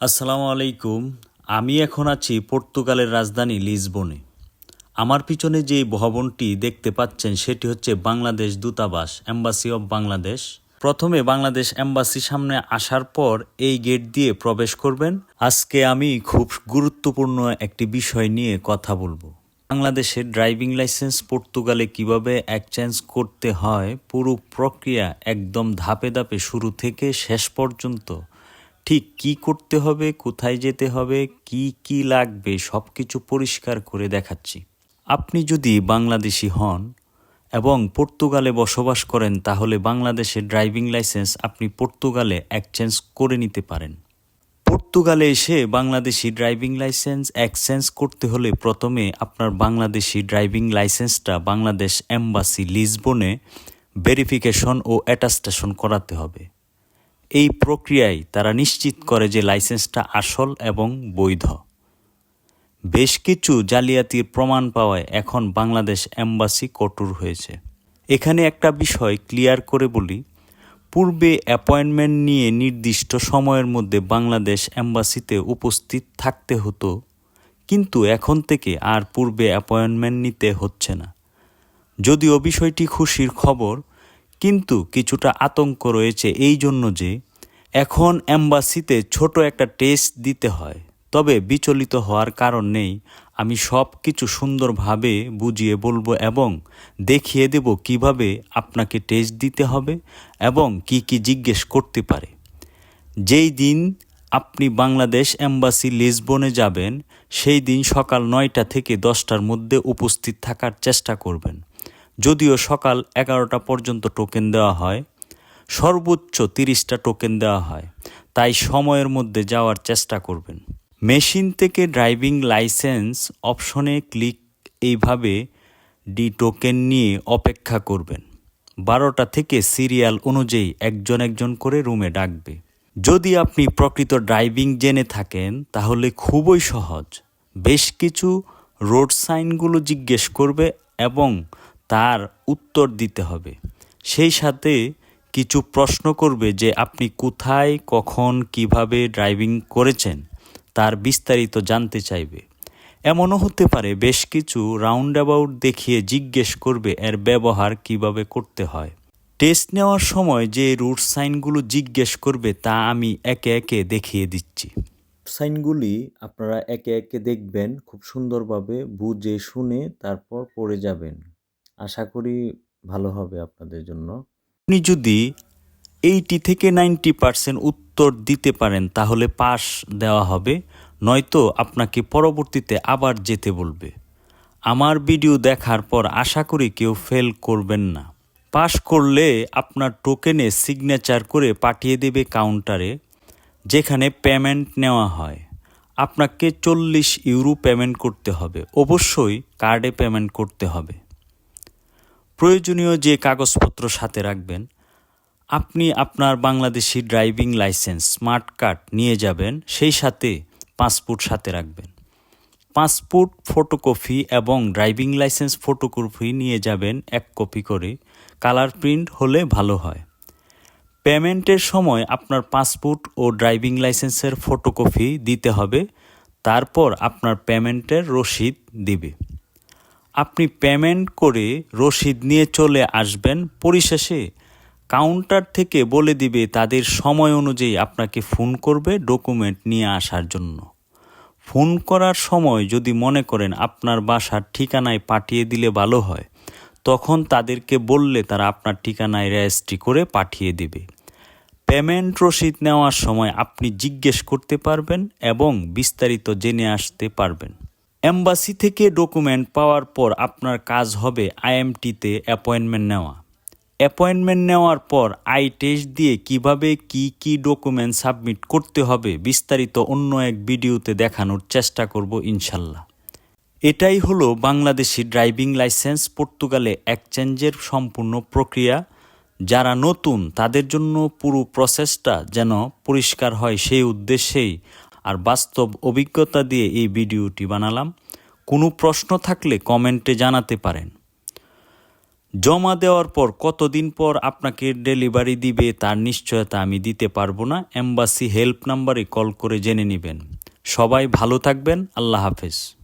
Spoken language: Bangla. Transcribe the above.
আসসালামু আলাইকুম। আমি এখন আছি পর্তুগালের রাজধানী লিসবনে। আমার পিছনে যে ভবনটি দেখতে পাচ্ছেন সেটি হচ্ছে বাংলাদেশ দূতাবাস এম্বাসি অব বাংলাদেশ প্রথমে বাংলাদেশ এম্বাসি সামনে আসার পর এই গেট দিয়ে প্রবেশ করবেন। আজকে আমি খুব গুরুত্বপূর্ণ একটি বিষয় নিয়ে কথা বলব। বাংলাদেশের ড্রাইভিং লাইসেন্স পর্তুগালে কীভাবে এক্সচেঞ্জ করতে হয়, পুরো প্রক্রিয়া একদম ধাপে ধাপে শুরু থেকে শেষ পর্যন্ত ঠিক কি করতে হবে, কোথায় যেতে হবে, কি কি লাগবে সব কিছু পরিষ্কার করে দেখাচ্ছি। আপনি যদি বাংলাদেশি হন এবং পর্তুগালে বসবাস করেন, তাহলে বাংলাদেশের ড্রাইভিং লাইসেন্স আপনি পর্তুগালে এক্সচেঞ্জ করে নিতে পারেন। পর্তুগালে এসে বাংলাদেশি ড্রাইভিং লাইসেন্স এক্সচেঞ্জ করতে হলে প্রথমে আপনার বাংলাদেশি ড্রাইভিং লাইসেন্সটা বাংলাদেশ এম্বাসি লিসবনে ভেরিফিকেশন ও অ্যাটাস্টেশন করাতে হবে। এই প্রক্রিয়ায় তারা নিশ্চিত করে যে লাইসেন্সটা আসল এবং বৈধ। বেশ কিছু জালিয়াতির প্রমাণ পাওয়ায় এখন বাংলাদেশ এম্বাসি কঠোর হয়েছে। এখানে একটা বিষয় ক্লিয়ার করে বলি। পূর্বে অ্যাপয়েন্টমেন্ট নিয়ে নির্দিষ্ট সময়ের মধ্যে বাংলাদেশ এম্বাসিতে উপস্থিত থাকতে হতো, কিন্তু এখন থেকে আর পূর্বে অ্যাপয়েন্টমেন্ট নিতে হচ্ছে না। যদিও বিষয়টি খুশির খবর কিন্তু কিছুটা আতঙ্ক রয়েছে এই জন্য যে এখন অ্যাম্বাসিতে ছোট একটা টেস্ট দিতে হয়। তবে বিচলিত হওয়ার কারণ নেই। আমি সব কিছু সুন্দরভাবে বুঝিয়ে বলব এবং দেখিয়ে দেব কীভাবে আপনাকে টেস্ট দিতে হবে এবং কি কি জিজ্ঞেস করতে পারে। যেই দিন আপনি বাংলাদেশ এম্বাসি লিসবনে যাবেন, সেই দিন সকাল নয়টা থেকে দশটার মধ্যে উপস্থিত থাকার চেষ্টা করবেন। যদিও সকাল এগারোটা পর্যন্ত টোকেন দেওয়া হয়, সর্বোচ্চ তিরিশটা টোকেন দেওয়া হয়, তাই সময়ের মধ্যে যাওয়ার চেষ্টা করবেন। মেশিন থেকে ড্রাইভিং লাইসেন্স অপশনে ক্লিক এইভাবে ডি টোকেন নিয়ে অপেক্ষা করবেন। বারোটা থেকে সিরিয়াল অনুযায়ী একজন একজন করে রুমে ডাকবে। যদি আপনি প্রকৃত ড্রাইভিং জেনে থাকেন, তাহলে খুবই সহজ। বেশ কিছু রোড সাইনগুলো জিজ্ঞেস করবে এবং তার উত্তর দিতে হবে। সেই সাথে কিছু প্রশ্ন করবে যে আপনি কোথায়, কখন, কীভাবে ড্রাইভিং করেছেন, তার বিস্তারিত জানতে চাইবে। এমনও হতে পারে বেশ কিছু রাউন্ড অ্যাবাউট দেখিয়ে জিজ্ঞেস করবে এর ব্যবহার কীভাবে করতে হয়। টেস্ট নেওয়ার সময় যে রুট সাইনগুলো জিজ্ঞেস করবে তা আমি একে একে দেখিয়ে দিচ্ছি। সাইনগুলি আপনারা একে একে দেখবেন, খুব সুন্দরভাবে বুঝে শুনে তারপর পড়ে যাবেন। আশা করি ভালো হবে আপনাদের জন্য। আপনি যদি এইটি থেকে নাইনটি পার্সেন্ট উত্তর দিতে পারেন, তাহলে পাস দেওয়া হবে, নয়তো আপনাকে পরবর্তীতে আবার যেতে বলবে। আমার ভিডিও দেখার পর আশা করি কেউ ফেল করবেন না। পাস করলে আপনার টোকেনে সিগনেচার করে পাঠিয়ে দেবে কাউন্টারে, যেখানে পেমেন্ট নেওয়া হয়। আপনাকে চল্লিশ ইউরো পেমেন্ট করতে হবে। অবশ্যই কার্ডে পেমেন্ট করতে হবে। প্রয়োজনীয় যে কাগজপত্র সাথে রাখবেন, আপনি আপনার Bangladeshi driving licence, smart card নিয়ে যাবেন, সেই সাথে পাসপোর্ট সাথে রাখবেন। পাসপোর্ট, ফটোকপি এবং ড্রাইভিং লাইসেন্স ফটোকপি নিয়ে যাবেন এক কপি করে। কালার প্রিন্ট হলে ভালো হয়। পেমেন্টের সময় আপনার পাসপোর্ট ও ড্রাইভিং লাইসেন্সের ফটোকপি দিতে হবে। তারপর আপনার পেমেন্টের রসিদ দিবে। আপনি পেমেন্ট করে রসিদ নিয়ে চলে আসবেন পরিশেষে। কাউন্টার থেকে বলে দিবে তাদের সময় অনুযায়ী আপনাকে ফোন করবে ডকুমেন্ট নিয়ে আসার জন্য। ফোন করার সময় যদি মনে করেন আপনার বাসার ঠিকানায় পাঠিয়ে দিলে ভালো হয়, তখন তাদেরকে বললে তারা আপনার ঠিকানায় রেজিস্ট্রি করে পাঠিয়ে দেবে। পেমেন্ট রসিদ নেওয়ার সময় আপনি জিজ্ঞেস করতে পারবেন এবং বিস্তারিত জেনে আসতে পারবেন। এম্বাসি থেকে ডকুমেন্ট পাওয়ার পর আপনার কাজ হবে আইএমটিতে অ্যাপয়েন্টমেন্ট নেওয়া। অ্যাপয়েন্টমেন্ট নেওয়ার পর আই টেস্ট দিয়ে কীভাবে কি কি ডকুমেন্ট সাবমিট করতে হবে বিস্তারিত অন্য এক ভিডিওতে দেখানোর চেষ্টা করব ইনশাল্লাহ। এটাই হলো বাংলাদেশি ড্রাইভিং লাইসেন্স পর্তুগালে এক্সচেঞ্জের সম্পূর্ণ প্রক্রিয়া। যারা নতুন, তাদের জন্য পুরো প্রসেসটা যেন পরিষ্কার হয় সেই উদ্দেশ্যেই আর বাস্তব অভিজ্ঞতা দিয়ে এই ভিডিওটি বানালাম। কোনো প্রশ্ন থাকলে কমেন্টে জানাতে পারেন। জমা দেওয়ার পর কতদিন পর আপনাকে ডেলিভারি দিবে তার নিশ্চয়তা আমি দিতে পারব না। এম্বাসি হেল্প নাম্বারে কল করে জেনে নেবেন। সবাই ভালো থাকবেন। আল্লাহ হাফেজ।